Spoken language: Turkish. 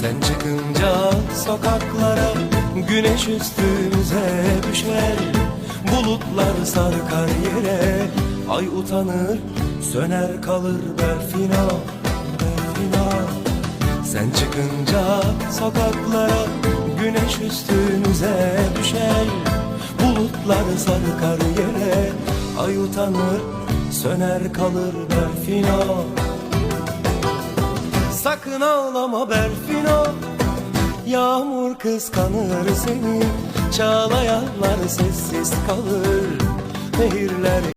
Sen çıkınca sokaklara Güneş üstümüze düşer. Bulutlar sarkar yere Ay utanır söner kalır Berfina Berfina Sen çıkınca sokaklara Güneş üstümüze düşer. Bulutlar sarkar yere Ay utanır söner kalır Berfina Berfina Sakın ağlama Berfino. Yağmur kıskanır seni. Çağlayanlar sessiz kalır. Nehirler